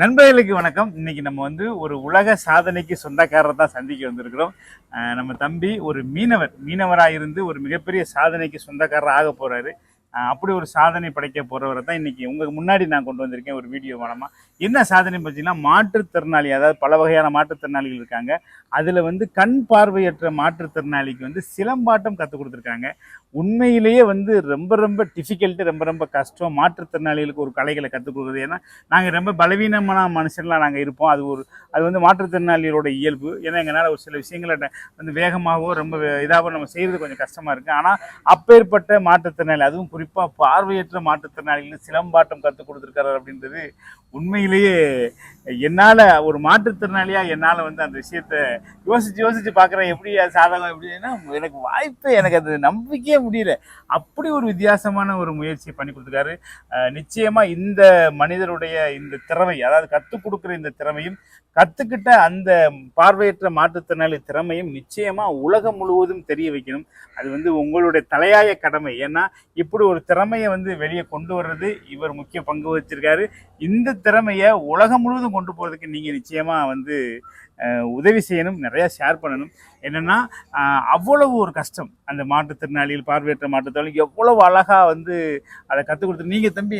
நண்பர்களுக்கு வணக்கம். இன்னைக்கு நம்ம வந்து ஒரு உலக சாதனைக்கு சொந்தக்காரரை தான் சந்திக்க வந்திருக்கிறோம். நம்ம தம்பி ஒரு மீனவர். மீனவராக இருந்து ஒரு மிகப்பெரிய சாதனைக்கு சொந்தக்காரர் ஆக போறாரு. அப்படி ஒரு சாதனை படைக்க போகிறவரை தான் இன்றைக்கி உங்களுக்கு முன்னாடி நான் கொண்டு வந்திருக்கேன் ஒரு வீடியோ மூலமாக என்ன சாதனை பார்த்தீங்கன்னா மாற்றுத்திறனாளி அதாவது பல வகையான மாற்றுத்திறனாளிகள் இருக்காங்க. அதில் வந்து கண் பார்வையற்ற மாற்றுத்திறனாளிக்கு வந்து சிலம்பாட்டம் கற்றுக் கொடுத்துருக்காங்க. உண்மையிலேயே வந்து ரொம்ப ரொம்ப டிஃபிகல்ட்டு ரொம்ப ரொம்ப கஷ்டம். மாற்றுத்திறனாளிகளுக்கு ஒரு கலைகளை கற்றுக் கொடுக்குறது. ஏன்னா நாங்கள் ரொம்ப பலவீனமான மனுஷன்லாம் நாங்கள் இருப்போம். அது ஒரு அது வந்து மாற்றுத்திறனாளிகளோட இயல்பு. ஏன்னா எங்களால் ஒரு சில விஷயங்களை வந்து வேகமாகவோ ரொம்ப இதாகவோ நம்ம செய்கிறது கொஞ்சம் கஷ்டமாக இருக்குது ஆனால் அப்பேற்பட்ட மாற்றுத்திறனாளி அதுவும் குறிப்பாக பார்வையற்ற மாற்றுத்திறனாளிகளுக்கு சிலம்பாட்டம் கற்றுக் கொடுத்துருக்காரு அப்படின்றது உண்மையிலேயே என்னால் ஒரு மாற்றுத்திறனாளியாக என்னால் வந்து அந்த விஷயத்த யோசித்து யோசித்து பார்க்குறேன். எப்படி சாதகம் எப்படின்னா எனக்கு வாய்ப்பே எனக்கு அது நம்பிக்கையே முடியல. அப்படி ஒரு வித்தியாசமான ஒரு முயற்சியை பண்ணி கொடுத்துருக்காரு. நிச்சயமாக இந்த மனிதருடைய இந்த திறமை அதாவது கற்றுக் கொடுக்குற இந்த திறமையும் கற்றுக்கிட்ட அந்த பார்வையற்ற மாற்றுத்திறனாளி திறமையும் நிச்சயமாக உலகம் முழுவதும் தெரிய வைக்கணும். அது வந்து உங்களுடைய தலையாய கடமை. ஏன்னா இப்படி ஒரு ஒரு திறமையை வந்து வெளியே கொண்டு வர்றது இவர் முக்கிய பங்கு வகிச்சிருக்காரு. இந்த திறமையை உலகம் முழுவதும் கொண்டு போகிறதுக்கு நீங்கள் நிச்சயமாக வந்து உதவி செய்யணும் நிறையா ஷேர் பண்ணணும். என்னென்னா அவ்வளவு ஒரு கஷ்டம். அந்த மாற்றுத்திறனாளிகள் பார்வையற்ற மாற்றுத்திறனாளி எவ்வளவு அழகாக வந்து அதை கற்றுக் கொடுத்து நீங்கள் தம்பி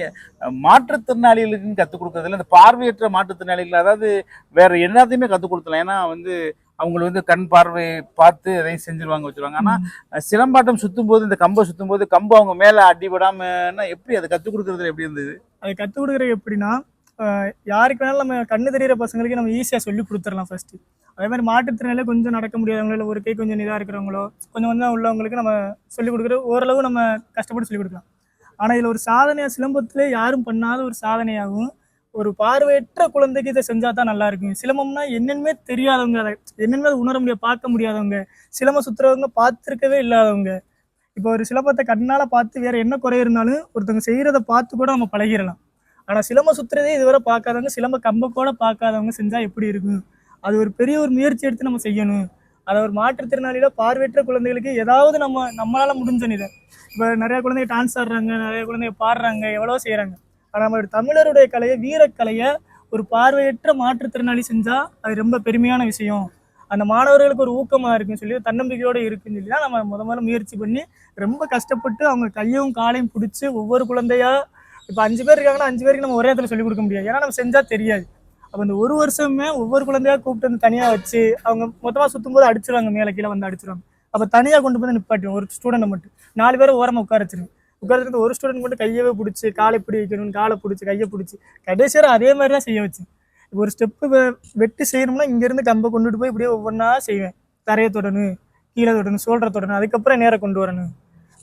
மாற்றுத்திறனாளிகளுக்குன்னு கற்றுக் கொடுக்குறதில்ல இந்த பார்வையற்ற மாற்றுத்திறனாளிகள் அதாவது வேறு எல்லாத்தையுமே கற்றுக் கொடுத்தலாம் ஏன்னா வந்து அவங்க வந்து கண் பார்வை பார்த்து எதையும் செஞ்சிருவாங்க வச்சிருவாங்க. ஆனா அஹ் சிலம்பாட்டம் சுத்தும் போது இந்த கம்பை சுத்தும் போது கம்பு அவங்க மேல அடிபடாமன்னா எப்படி அதை கற்றுக் கொடுக்கறதுல எப்படி இருந்தது? அதை கற்றுக் கொடுக்குறது எப்படின்னா யாருக்கு வேணாலும் நம்ம கண்ணு தெரியிற பசங்களுக்கு நம்ம ஈஸியாக சொல்லி கொடுத்துடலாம் ஃபர்ஸ்ட் அதே மாதிரி மாற்றுத்திறனால கொஞ்சம் நடக்க முடியாதவங்களோ இல்லை ஒரு கை கொஞ்சம் இதாக இருக்கிறவங்களோ கொஞ்சம் கொஞ்சம் உள்ளவங்களுக்கு நம்ம சொல்லிக் கொடுக்குற ஓரளவு நம்ம கஷ்டப்பட்டு சொல்லிக் கொடுக்கலாம். ஆனால் இதில் ஒரு சாதனையாக சிலம்பத்திலே யாரும் பண்ணாத ஒரு சாதனையாகவும் ஒரு பார்வையற்ற குழந்தைக்கு இதை செஞ்சால் தான் நல்லா இருக்கும் சிலம்பம்னா என்னென்னமே தெரியாதவங்க அதை என்னென்ன அதை உணர முடியாது பார்க்க முடியாதவங்க. சிலம்பம் சுற்றுறவங்க பார்த்துருக்கவே இல்லாதவங்க. இப்போ ஒரு சிலம்பத்தை கண்ணால் பார்த்து வேற என்ன குறை இருந்தாலும் ஒருத்தவங்க செய்கிறத பார்த்து கூட நம்ம பழகிடலாம். ஆனால் சிலம்பம் சுத்துறதே இதுவரை பார்க்காதவங்க சிலம்ப கம்ப கூட பார்க்காதவங்க செஞ்சால் எப்படி இருக்கும்? அது ஒரு பெரிய ஒரு முயற்சி எடுத்து நம்ம செய்யணும். அதை ஒரு மாற்றுத்திறனாளியில பார்வையற்ற குழந்தைகளுக்கு ஏதாவது நம்ம நம்மளால் முடிஞ்ச நிதை இப்போ நிறையா குழந்தைங்க டான்ஸ் ஆடுறாங்க நிறைய குழந்தைங்க பாடுறாங்க எவ்வளோ செய்கிறாங்க ஆனால் நம்மளுடைய தமிழருடைய கலையை வீரக்கலையை ஒரு பார்வையற்ற மாற்றுத்திறனாளி செஞ்சால் அது ரொம்ப பெருமையான விஷயம். அந்த மாணவர்களுக்கு ஒரு ஊக்கமாக இருக்குன்னு சொல்லி தன்னம்பிக்கையோடு இருக்குன்னு சொல்லி தான் நம்ம முத முதல்ல முயற்சி பண்ணி ரொம்ப கஷ்டப்பட்டு அவங்க கையும் காலையும் பிடிச்சி ஒவ்வொரு குழந்தையா இப்போ அஞ்சு பேர் இருக்காங்கன்னா அஞ்சு பேருக்கு நம்ம ஒரே இடத்துல சொல்லிக் கொடுக்க முடியாது. ஏன்னா நம்ம செஞ்சால் தெரியாது. அப்போ இந்த ஒரு வருஷமே ஒவ்வொரு குழந்தையாக கூப்பிட்டு வந்து தனியாக வச்சு அவங்க மொத்தமாக சுற்றும் போது அடிச்சிருவாங்க மேலே கீழே வந்து அடிச்சிருவாங்க. அப்போ தனியாக கொண்டு போய் நிப்பாட்டுவோம் ஒரு ஸ்டூடெண்ட்டை மட்டும். நாலு பேரை ஓரமாக உட்கார வச்சிருவோம். உட்கார வச்சுட்டு ஒரு ஸ்டூடெண்ட் மட்டும் கையவே பிடிச்சி காலை பிடி வைக்கணும் காலை பிடிச்சி கையை பிடிச்சி கடைசியாக அதே மாதிரி தான் செய்ய வச்சேன் இப்போ ஒரு ஸ்டெப்பு வெட்டி செய்யணும்னா இங்கேருந்து கம்பை கொண்டுட்டு போய் இப்படியே ஒவ்வொன்றா செய்வேன். தரையை தொடணும் கீழே தொடணும் சோல்டரை தொடணும் அதுக்கப்புறம் நேராக கொண்டு வரணும்.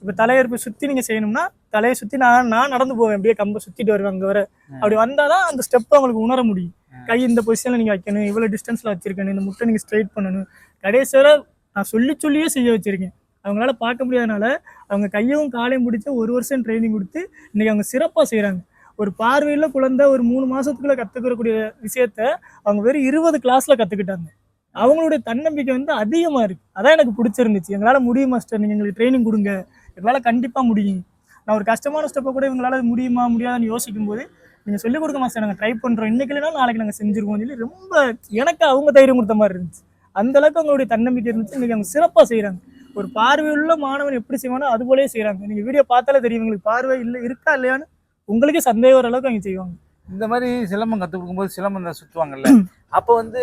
இப்போ தலையெடுப்பு சுற்றி நீங்கள் செய்யணும்னா தலையை சுற்றி நான் நான் நடந்து போவேன். அப்படியே கம்பை சுற்றிட்டு வருவேன் அங்கே வர. அப்படி வந்தால் தான் அந்த ஸ்டெப்பை அவங்களுக்கு உணர முடியும். கை இந்த பொசிஷனில் நீங்கள் வைக்கணும் இவ்வளோ டிஸ்டன்ஸில் வச்சிருக்கணும் இந்த முட்டை நீங்கள் ஸ்ட்ரைட் பண்ணணும். கடைசியில் நான் சொல்லி சொல்லியே செய்ய வச்சிருக்கேன். அவங்களால பார்க்க முடியாதனால அவங்க கையும் காலையும் பிடிச்சி ஒரு வருஷம் ட்ரைனிங் கொடுத்து இன்றைக்கி அவங்க சிறப்பாக செய்கிறாங்க ஒரு பார்வையில் குழந்தை ஒரு மூணு மாதத்துக்குள்ளே கற்றுக்கக்கூடிய விஷயத்த அவங்க வெறும் இருபது கிளாஸில் கற்றுக்கிட்டாங்க அவங்களுடைய தன்னம்பிக்கை வந்து அதிகமாக இருக்குது அதான் எனக்கு பிடிச்சிருந்துச்சு. எங்களால் முடியும் மாஸ்டர் நீங்கள் எங்களுக்கு ட்ரைனிங் கொடுங்க. எங்களால் கண்டிப்பாக முடியும். நான் ஒரு கஷ்டமான ஸ்டெப்பை கூட எங்களால் முடியுமா முடியாதுன்னு யோசிக்கும் போது நீங்கள் சொல்லிக் கொடுக்க மாஸ்டர் நாங்கள் ட்ரை பண்ணுறோம் இன்னைக்கு இல்லைனா நாளைக்கு நாங்கள் செஞ்சுருவோம் சொல்லி ரொம்ப எனக்கு அவங்க தைரியம் கொடுத்த மாதிரி இருந்துச்சு. அந்தளவுக்கு அவங்களுடைய தன்னம்பிக்கை இருந்துச்சு. இன்றைக்கி அவங்க சிறப்பாக செய்கிறாங்க ஒரு பார்வையுள்ள மாணவன் எப்படி செய்வானோ அது போலயே செய்கிறாங்க நீங்கள் வீடியோ பார்த்தாலே தெரியும் உங்களுக்கு பார்வை இல்லை இருக்கா இல்லையான்னு உங்களுக்கே சந்தேகம் வர அளவுக்கு அவங்க செய்வாங்க. இந்த மாதிரி சிலம்பம் கற்றுக் கொடுக்கும்போது சிலம்பம் தான் சுற்றுவாங்கல்ல. அப்போ வந்து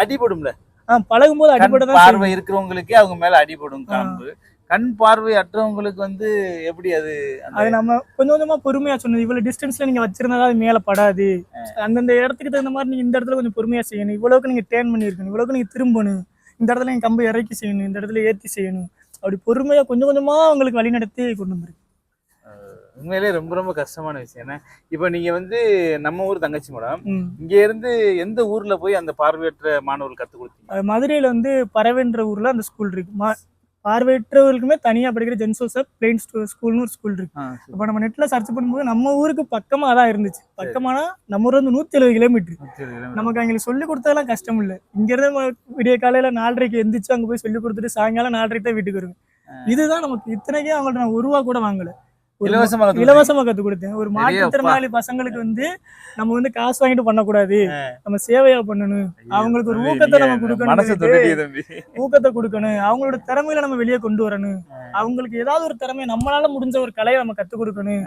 அடிபடும்ல? கண் அடிப்படை தான் பார்வை இருக்கிறவங்களுக்கே அவங்க மேல அடிபடும் காம்பு கண் பார்வை அற்றவங்களுக்கு வந்து எப்படி அது அது நம்ம கொஞ்சம் கொஞ்சமா பொறுமையா சொன்னது இவ்வளவு டிஸ்டன்ஸ்ல நீங்க வச்சிருந்தா அது மேல படாது. அந்தந்த இடத்துக்கு தகுந்த மாதிரி நீங்க இந்த இடத்துல கொஞ்சம் பொறுமையா செய்யணும். இவ்வளவுக்கு நீங்க டேர்ன் பண்ணிருக்கணும் இவ்வளவுக்கு நீங்க திரும்பணும். இந்த இடத்துல நீங்க கம்பு இறக்கி செய்யணும் இந்த இடத்துல ஏத்தி செய்யணும். அப்படி பொறுமையா கொஞ்சம் கொஞ்சமா உங்களுக்கு வழி நடத்தி கொண்டு வந்துருக்கு. உண்மையிலேயே ரொம்ப ரொம்ப கஷ்டமான விஷயம். என்ன இப்போ நீங்க வந்து நம்ம ஊர் தங்கச்சி மேடம் ம். இங்க இருந்து எந்த ஊர்ல போய் அந்த பார்வையற்ற மாணவர்கள் கத்து கொடுத்தீங்க? மதுரையில வந்து பறவைன்ற ஊர்ல அந்த ஸ்கூல் இருக்கு. மா பார்வையற்றவர்களுக்குமே தனியா படிக்கிற ஜென்சோசப் பிளெயின் ஸ்கூல்னு ஒரு ஸ்கூல் இருக்கு. அப்போ நம்ம நெட்ல சர்ச் பண்ணும்போது நம்ம ஊருக்கு பக்கமா தான் இருந்துச்சு. பக்கமானா நம்ம ஊர்ல இருந்து நூத்தி எழுபது கிலோமீட்டர். நமக்கு அவங்களுக்கு சொல்லி கொடுத்ததெல்லாம் கஷ்டம் இல்லை. இங்க இருந்து நம்ம விடிய காலையில நாலரைக்கு எந்திரிச்சு அங்க போய் சொல்லி கொடுத்துட்டு சாயங்காலம் நாலரைக்கு தான் வீட்டுக்கு வருவேன். இதுதான் நமக்கு இத்தனைக்கே அவங்கள்ட்ட நான் ஒரு ரூபா கூட வாங்கல. இலவசமா இலவசமா கத்து கொடுத்தேன். ஒரு மாற்றுத்திறனாளி பசங்களுக்கு வந்து நம்ம வந்து காசு வாங்கிட்டு பண்ணக்கூடாது. நம்ம சேவையா பண்ணணும். அவங்களுக்கு ஒரு ஊக்கத்தை நம்ம கொடுக்கணும் ஊக்கத்தை கொடுக்கணும். அவங்களோட திறமையில நம்ம வெளியே கொண்டு வரணும். அவங்களுக்கு ஏதாவது ஒரு திறமை நம்மளால முடிஞ்ச ஒரு கலையை நம்ம கத்து கொடுக்கணும்.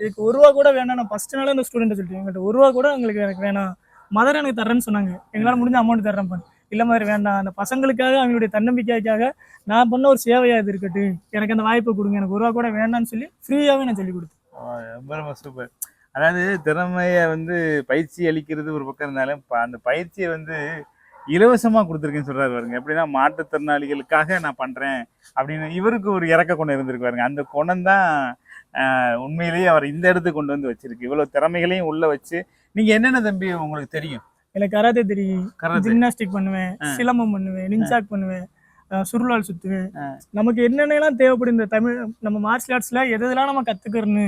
இதுக்கு ஒரு ரூபா கூட வேணாம். நான் ஃபர்ஸ்ட் நாளே அந்த ஸ்டூடெண்ட் சொல்லிட்டேன். எங்கிட்ட ஒரு ரூபா கூட எங்களுக்கு எனக்கு வேணாம். மதர் எனக்கு தர்றேன்னு சொன்னாங்க. எங்களால முடிஞ்ச அமௌண்ட் தர்றேன் பண்ணு இல்லை மாதிரி வேண்டாம். அந்த பசங்களுக்காக அவங்களுடைய தன்னம்பிக்கைக்காக நான் பண்ண ஒரு சேவையாக இது இருக்கட்டும் எனக்கு அந்த வாய்ப்பை கொடுங்க. எனக்கு ஒரு ரூபா கூட வேண்டாம்னு சொல்லி ஃப்ரீயாகவே நான் சொல்லி கொடுத்தேன். ரொம்ப ரொம்ப சூப்பர் அதாவது திறமையை வந்து பயிற்சி அளிக்கிறது ஒரு பக்கம் இருந்தாலும் அந்த பயிற்சியை வந்து இலவசமாக கொடுத்துருக்கேன்னு சொல்கிறார் பாருங்க. எப்படின்னா மாற்றுத்திறனாளிகளுக்காக நான் பண்ணுறேன் அப்படின்னு இவருக்கு ஒரு இறக்க கொண்டு இருந்திருக்கு பாருங்க. அந்த குணம் தான் உண்மையிலேயே அவர் இந்த இடத்துக்கு கொண்டு வந்து வச்சிருக்கு. இவ்வளோ திறமைகளையும் உள்ளே வச்சு நீங்கள் என்னென்ன தம்பி உங்களுக்கு தெரியும்? எனக்கு கராத்தே தெரியும் ஜிம்னாஸ்டிக் பண்ணுவேன் சிலம்பம் பண்ணுவேன் நின்சாக் பண்ணுவேன் சுருளால் சுத்துவேன். நமக்கு என்னென்னலாம் தேவைப்படும் இந்த தமிழ் நம்ம மார்ஷியல் ஆர்ட்ஸ்ல எது எதெல்லாம் நம்ம கத்துக்கிறோன்னு.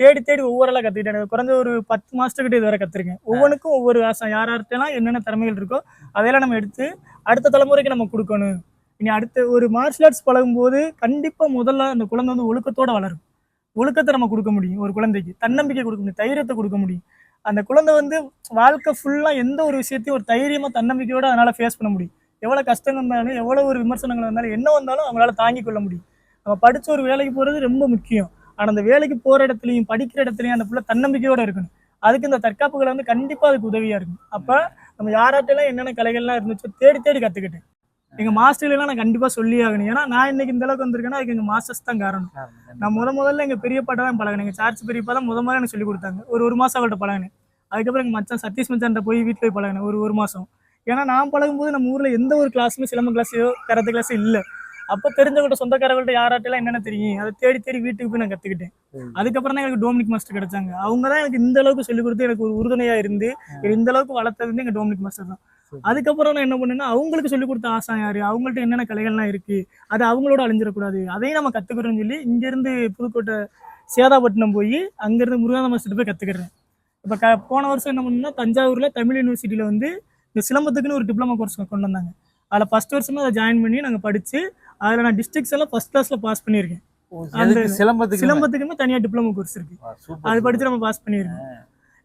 தேடி தேடி ஒவ்வொருலாம் கத்துக்கிட்டேன். எனக்கு குறைஞ்ச ஒரு பத்து மாசத்துக்கு கிட்ட இதுவரை கத்துருக்கேன். ஒவ்வொன்றுக்கும் ஒவ்வொரு ஆசை. யார் யார்கிட்டலாம் என்னென்ன திறமைகள் இருக்கோ அதையெல்லாம் நம்ம எடுத்து அடுத்த தலைமுறைக்கு நம்ம கொடுக்கணும். இனி அடுத்த ஒரு மார்ஷியல் ஆர்ட்ஸ் பழகும்போது கண்டிப்பா முதல்ல அந்த குழந்தை வந்து ஒழுக்கத்தோட வளரும். ஒழுக்கத்தை நம்ம கொடுக்க முடியும் ஒரு குழந்தைக்கு. தன்னம்பிக்கை கொடுக்க முடியும் தைரியத்தை கொடுக்க முடியும். அந்த குழந்தை வந்து வாழ்க்கை ஃபுல்லாக எந்த ஒரு விஷயத்தையும் ஒரு தைரியமாக தன்னம்பிக்கையோட அதனால் ஃபேஸ் பண்ண முடியும். எவ்வளோ கஷ்டங்கள் இருந்தாலும் எவ்வளோ ஒரு விமர்சனங்கள் இருந்தாலும் என்ன வந்தாலும் அவங்களால தாங்கிக் கொள்ள முடியும். நம்ம படித்த ஒரு வேலைக்கு போகிறது ரொம்ப முக்கியம். ஆனால் அந்த வேலைக்கு போகிற இடத்துலையும் படிக்கிற இடத்துலையும் அந்த பிள்ளை தன்னம்பிக்கையோடு இருக்கணும். அதுக்கு இந்த தற்காப்புகளை வந்து கண்டிப்பாக அதுக்கு உதவியாக இருக்கும் அப்போ நம்ம யாராட்டெல்லாம் என்னென்ன கலைகள்லாம் இருந்துச்சோ தேடி தேடி கற்றுக்கிட்டேன் எங்க மாஸ்டர்லாம் நான் கண்டிப்பா சொல்லி ஆகணும். ஏன்னா நான் இன்னைக்கு இந்த அளவுக்கு வந்திருக்கேன்னா அதுக்கு எங்க மாஸ்டர்ஸ் தான் காரணம். நான் முத முதல்ல எங்க பெரியப்பாட்ட தான் பழகினேன். எங்க சார்ஜ் பெரியப்பா தான் முத முதல்ல எனக்கு சொல்லி கொடுத்தாங்க. ஒரு ஒரு மாசம் அவள்கிட்ட பழகினேன். அதுக்கப்புறம் எங்க மச்சான் சதீஷ் மச்சான்ட்ட போய் வீட்டில் போய் பழகினேன். ஒரு ஒரு மாசம். ஏன்னா நான் பழகும்போது நம்ம ஊர்ல எந்த ஒரு கிளாஸுமே சிலம்ப கிளாஸோ கராத்தே கிளாஸோ இல்லை. அப்போ தெரிஞ்சவங்கள்ட்ட சொந்தக்காரங்கள்ட்ட யாராட்டெல்லாம் என்னென்ன தெரியும்? அதை தேடி தேடி வீட்டுக்கு போய் நான் கத்துக்கிட்டேன். ம். அதுக்கப்புறம் தான் எனக்கு டோமினிக் மாஸ்டர் கிடைச்சாங்க. அவங்க தான் எனக்கு இந்த அளவுக்கு சொல்லி கொடுத்து எனக்கு ஒரு உறுதுணையா இருந்து இந்த அளவுக்கு வளர்த்தது வந்து எங்க டோமினிக் மாஸ்டர் தான். அதுக்கப்புறம் நான் என்ன பண்ணேன்னா அவங்களுக்கு சொல்லி கொடுத்த ஆசை யாரு? அவங்கள்ட்ட என்னென்ன கலைகள்லாம் இருக்கு? அது அவங்களோட அழிஞ்சிடக்கூடாது. அதையும் நம்ம கத்துக்கிறோம்னு சொல்லி இங்க இருந்து புதுக்கோட்டை சேதாப்பட்டினம் போய் அங்கிருந்து முருகானந்த மாஸ்டர் போய் கத்துக்கிறேன். இப்போ க போன வருஷம் என்ன பண்ணா தஞ்சாவூர்ல தமிழ் யூனிவர்சிட்டியில வந்து இந்த சிலம்பத்துக்குன்னு ஒரு டிப்ளமா கோர்ஸ் கொண்டு வந்தாங்க. அதில் ஃபர்ஸ்ட் வருஷமே அதை ஜாயின் பண்ணி நாங்கள் படிச்சு அதில் நான் டிஸ்ட்ரிக்ஸ் எல்லாம் ஃபர்ஸ்ட் கிளாஸ்ல பாஸ் பண்ணியிருக்கேன். எதுக்கு சிலம்பத்துக்கு சிலம்பத்துக்குமே தனியாக டிப்ளமோ கோர்ஸ் இருக்கு. அது. படிச்சு நம்ம பாஸ் பண்ணியிருக்கோம்.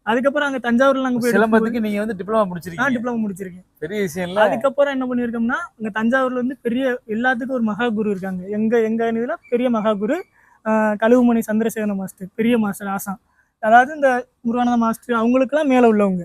அதுக்கப்புறம் அங்கே தஞ்சாவூர்ல நாங்கள் போய் சிலம்பத்துக்கு நீங்க வந்து டிப்ளமா முடிச்சிருக்கீங்க. டிப்ளமோ முடிச்சிருக்கேன். பெரிய விஷயம் இல்ல அதுக்கப்புறம் என்ன பண்ணியிருக்கோம்னா இங்க தஞ்சாவூர்ல வந்து பெரிய எல்லாத்துக்கும் ஒரு மகா குரு இருக்காங்க. எங்க எங்க இதுல பெரிய மகா குரு கழுவுமணி சந்திரசேகர மாஸ்டர் பெரிய மாஸ்டர் ஆசான். அதாவது இந்த முருகானந்த மாஸ்டர் அவங்களுக்குலாம் மேல உள்ளவங்க.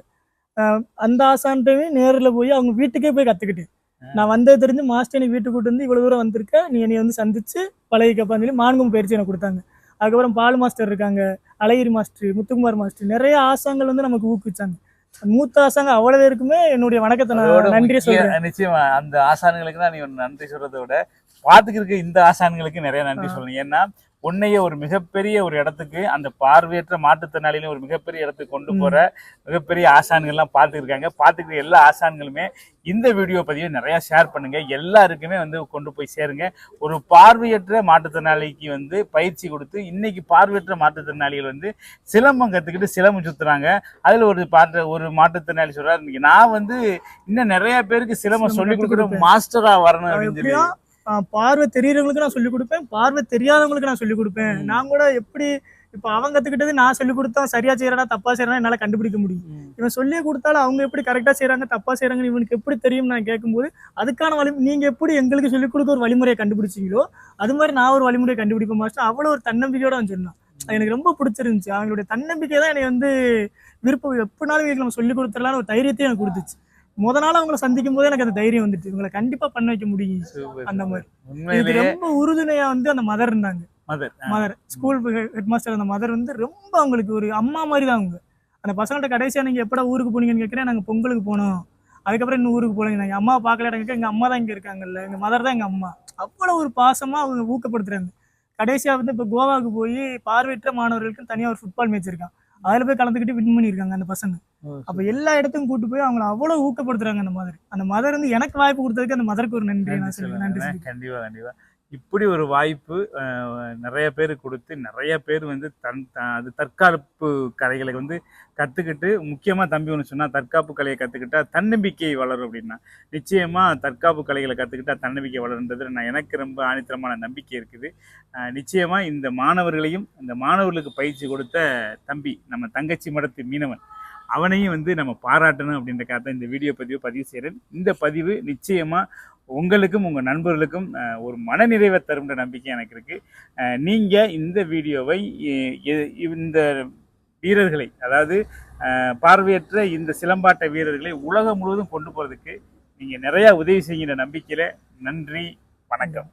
அந்த ஆசான்ட்டவே நேரில் போய் அவங்க வீட்டுக்கே போய் கத்துக்கிட்டேன் நான் வந்தது தெரிஞ்சு மாஸ்டர் எனக்கு வீட்டுக்கு கூட்டு வந்து இவ்வளவு தூரம் வந்திருக்க நீ என்னை வந்து சந்திச்சு பழகிக்கப்பான்னு சொல்லி மான்கும் பயிற்சி எனக்கு கொடுத்தாங்க. அதுக்கப்புறம் பால் மாஸ்டர் இருக்காங்க அழகிரி மாஸ்டர் முத்துக்குமார் மாஸ்டர் நிறைய ஆசாங்கள் வந்து நமக்கு ஊக்குவிச்சாங்க. மூத்த ஆசாங்க அவ்வளவு பேருக்குமே என்னுடைய வணக்கத்தை நான் நன்றி சொல்றேன். நிச்சயமா அந்த ஆசான்களுக்கு தான் நீ நன்றி சொல்றதை விட பாத்துக்கு இருக்க இந்த ஆசான்களுக்கு நிறைய நன்றி. சொல்லணும். ஏன்னா உன்னைய ஒரு மிகப்பெரிய ஒரு இடத்துக்கு அந்த பார்வையற்ற மாற்றுத்திறனாளியில ஒரு மிகப்பெரிய இடத்துக்கு கொண்டு. போற மிகப்பெரிய ஆசான்கள்லாம் பார்த்துருக்காங்க பார்த்துக்கிற எல்லா ஆசான்களுமே இந்த வீடியோ பதிவை நிறைய ஷேர் பண்ணுங்க. எல்லாருக்குமே வந்து கொண்டு போய் சேருங்க. ஒரு பார்வையற்ற மாற்றுத்திறனாளிக்கு வந்து பயிற்சி கொடுத்து இன்னைக்கு பார்வையற்ற மாற்றுத்திறனாளிகள் வந்து சிலம்பம் கத்துக்கிட்டு சிலம்பம் சுத்துறாங்க. அதுல ஒரு பாட்டு ஒரு மாற்றுத்திறனாளி சொல்றாரு. "இன்னைக்கு நான் வந்து இன்னும் நிறைய பேருக்கு சிலம்பம் சொல்லி கொடுக்குற கொடுப்பேன். மாஸ்டரா வரணும் அப்படின்னு சொல்லி. பார்வை தெரியறவங்களுக்கு நான் சொல்லி கொடுப்பேன். பார்வை தெரியாதவங்களுக்கு நான் சொல்லி கொடுப்பேன். நான் கூட எப்படி இப்ப அவன் கத்துக்கிட்டது நான் சொல்லி கொடுத்தா சரியா செய்யறா தப்பா செய்யறா என்னால கண்டுபிடிக்க முடியும். இவன் சொல்லி கொடுத்தாலும் அவங்க எப்படி கரெக்டா செய்றாங்க தப்பா செய்றாங்கன்னு இவனுக்கு எப்படி தெரியும் நான் கேட்கும்போது அதுக்கான வழி நீங்க எப்படி எங்களுக்கு சொல்லி கொடுக்க ஒரு வழிமுறையை கண்டுபிடிச்சீங்களோ அது மாதிரி நான் ஒரு வழிமுறையை கண்டுபிடிப்பேன். மாஸ்டர் அவ்வளவு ஒரு தன்னம்பிக்கையோட சொன்னான். எனக்கு ரொம்ப பிடிச்சிருந்துச்சு. அவங்களுடைய தன்னம்பிக்கை தான் எனக்கு வந்து விருப்பம் எப்படினாலும் நம்ம சொல்லி கொடுத்துடலாம்னு ஒரு தைரியத்தையும் எனக்கு கொடுத்துச்சு. முத நாள் அவங்கள சந்திக்கும் போதே எனக்கு அந்த தைரியம் வந்துட்டு இவங்களை கண்டிப்பா பண்ண வைக்க முடியும் அந்த. மாதிரி. ரொம்ப உறுதுணையா வந்து அந்த மதர் இருந்தாங்க. Mother mother school head master அந்த மதர் வந்து ரொம்ப அவங்களுக்கு ஒரு அம்மா மாதிரி தான் அவங்க. அந்த பசங்கள்ட்ட கடைசியா நீங்க எப்படா ஊருக்கு போனீங்கன்னு கேட்குறேன் நாங்க பொங்கலுக்கு போனோம். அதுக்கப்புறம் இன்னும் ஊருக்கு போனீங்க நாங்கள் அம்மா பார்க்கல கேட்க எங்க அம்மா தான் இங்க இருக்காங்கல்ல எங்க மதர் தான் எங்க அம்மா. அவ்வளவு ஒரு பாசமா அவங்க ஊக்கப்படுத்துறாங்க. கடைசியா வந்து இப்போ கோவாவுக்கு போய் பார்வையற்ற மாணவர்களுக்கு தனியா ஒரு ஃபுட்பால் மேட்ச் இருக்கான். அதுல போய் கலந்துக்கிட்டு வின் பண்ணியிருக்காங்க அந்த பசங்க. அப்ப எல்லா இடத்துக்கும் கூட்டு போய் அவங்கள அவ்வளவு ஊக்கப்படுத்துறாங்க அந்த மதர் அந்த மதர் வந்து எனக்கு வாய்ப்பு கொடுத்ததுக்கு அந்த மதருக்கு ஒரு நன்றி நான் சொல்லுவேன் நன்றி சொல்லுங்க. சொல்லிக்கிறேன். இப்படி ஒரு வாய்ப்பு நிறைய பேர் கொடுத்து நிறைய பேர் வந்து தன் அது தற்காப்பு கலைகளை வந்து கற்றுக்கிட்டு முக்கியமாக தம்பி ஒன்று சொன்னால் தற்காப்பு கலையை கற்றுக்கிட்டா தன்னம்பிக்கை வளரும் அப்படின்னா நிச்சயமாக தற்காப்பு கலைகளை கற்றுக்கிட்டா தன்னம்பிக்கை வளருன்றது நான் எனக்கு ரொம்ப ஆணித்தரமான நம்பிக்கை இருக்குது. நிச்சயமாக இந்த மாணவர்களையும் இந்த மாணவர்களுக்கு பயிற்சி கொடுத்த தம்பி நம்ம தங்கச்சி மடத்து மீனவன் அவனையும் வந்து நம்ம பாராட்டணும் அப்படின்றக்காக தான் இந்த வீடியோ பதிவு பதிவு செய்கிறேன் இந்த பதிவு நிச்சயமாக உங்களுக்கும் உங்கள் நண்பர்களுக்கும் ஒரு மனநிறைவை தரும்ன்ற நம்பிக்கை எனக்கு இருக்குது நீங்கள் இந்த வீடியோவை இந்த வீரர்களை அதாவது பார்வையற்ற இந்த சிலம்பாட்ட வீரர்களை உலகம் முழுவதும் கொண்டு போகிறதுக்கு நீங்கள் நிறையா உதவி செய்கின்ற நம்பிக்கையில் நன்றி வணக்கம்.